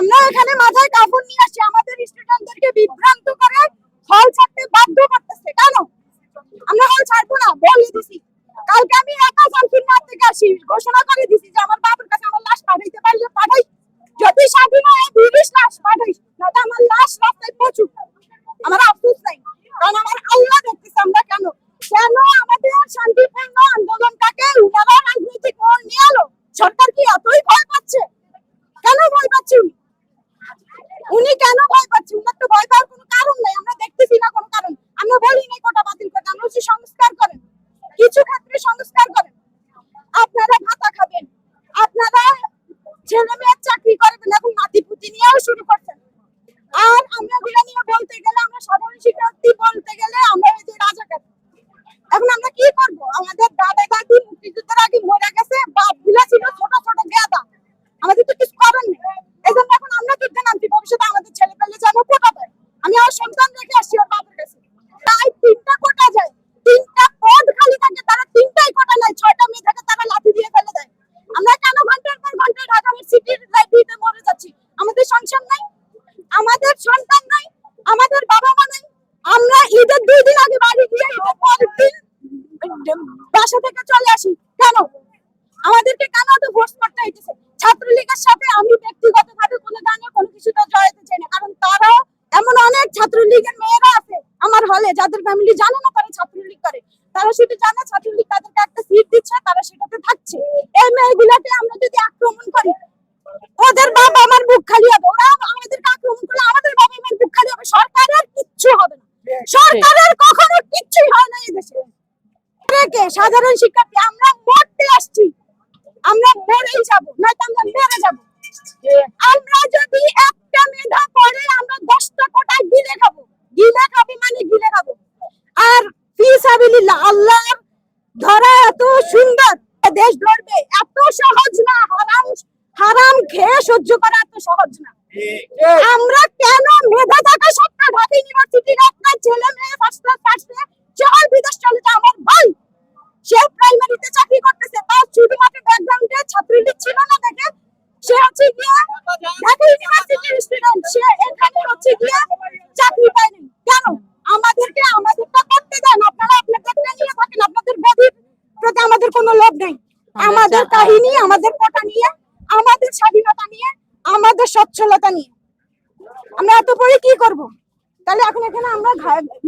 আমরা এখানে মাথায় কাপড় নিয়ে আসি আমাদের স্টুডেন্টদেরকে বিভ্রান্ত করে হল ছাড়তে বাধ্য করতেছে। কেন? আমরা হল ছাড়বো না, বলে দিছি। কালকে আমি একা জলফিনার থেকে আসি, ঘোষণা করে দিছি যে আমার বাবার কাছে আমার লাশ পাঠাইতে পারলে পাঠাই যদি স্বাধীন হয় বিরিশ লাশ পাঠাই না আমার লাশ রাস্তায় প্রচুর আমার আফসোস নাই কারণ আমার আল্লাহ দেখতেছে আমরা কেন কেন আমাদের শান্তিপূর্ণ আন্দোলনটাকে উনারা রাজনৈতিক মোড় নিয়ে এলো সরকার কি এতই ভয় পাচ্ছে কেন ভয় পাচ্ছে উনি উনি কেন ভয় পাচ্ছে উনার তো ভয় পাওয়ার কোনো কারণ নাই আমরা দেখতেছি না কোনো কারণ আমরা বলি নাই কোটা বাতিল করতে আমরা হচ্ছে সংস্কার করেন কিছু ক্ষেত্রে আপনারা ভাতা খাবেন। আপনারা ছেলে বাসা থেকে চলে আসি। কেন? আমাদেরকে কেন তো ফোর্স করতে হইতেছে? ছাত্রলীগের সাথে আমি ব্যক্তিগতভাবে কোনো গানে কোনো কিছুতে জড়াতে চাই না। কারণ তারাও এমন অনেক ছাত্রলীগের মেয়েরা আছে আমার হলে যাদের ফ্যামিলি জানে না তারা ছাত্রলীগ করে। তারা শুধু জানে ছাত্রলীগ তাদেরকে একটা সিট দিচ্ছে তারা সেটাতে থাকছে। এই মেয়েগুলাকে আমরা যদি আক্রমণ করি ওদের বাবা আমার বুক খালি হবে। ওরা আমাদেরকে আক্রমণ করলে আমাদের বাবা আমার বুক খালি হবে। সরকারের কিচ্ছু হবে না। সরকারের কখনো কিচ্ছুই হয় না এই দেশে। কে সাধারণ শিক্ষার্থী আমরা মরতে আসছি। আমরা মরেই যাব নয়তো আমরা মেরে যাব। আমরা যদি একটা মেধা পড়ে আমরা দশটা কোটায় গিলে খাব। গিলে খাব মানে গিলে খাব। আর ফিসাবিলিল্লাহ আল্লাহর ধরা এত সুন্দর দেশ ধরবে এত সহজ না হারাম হারাম খেয়ে সহ্য করা এত সহজ না। আমরা কেন মেধা থাকা সত্ত্বেও ঢাকা ইউনিভার্সিটির একটা ছেলে মেয়ে ফার্স্ট ক্লাস আমাদের কাহিনী আমাদের কোটা নিয়ে আমাদের স্বাধীনতা নিয়ে আমাদের সচ্ছলতা নিয়ে। আমরা এত পরে কি করব? তাহলে এখন এখানে আমরা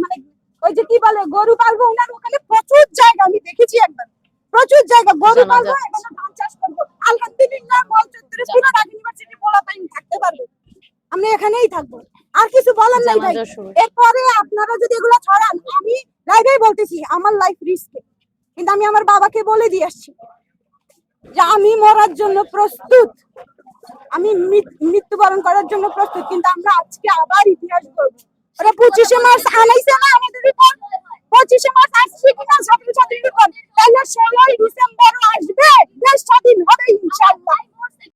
মানে ওই যে কি বলে গরু পালবো ওনার ওখানে প্রচুর জায়গা আমি দেখেছি একবার। প্রচুর জায়গা গরু পালবো এখানে ধান চাষ করব। আলহামদুলিল্লাহ মল চত্বরে পুরো ইউনিভার্সিটি পোলা টাইম থাকতে পারবে। আমরা এখানেই থাকব। আর কিছু বলার নাই ভাই। এরপরে আপনারা যদি এগুলো ছড়ান আমি লাইভেই বলতেছি আমার লাইফ রিস্কে কিন্তু আমি আমার বাবাকে বলে দিয়ে আসছি। যে আমি মরার জন্য প্রস্তুত। আমি মৃত্যুবরণ করার জন্য প্রস্তুত, কিন্তু আমরা আজকে আবার ইতিহাস করব পঁচিশে মার্চ আনাইছে না আমাদের পঁচিশে মার্চ আসছে কিনা ছাত্রছাত্রীর উপর তাহলে ষোলোই ডিসেম্বর আসবে। দেশ স্বাধীন হবে ইনশাল্লাহ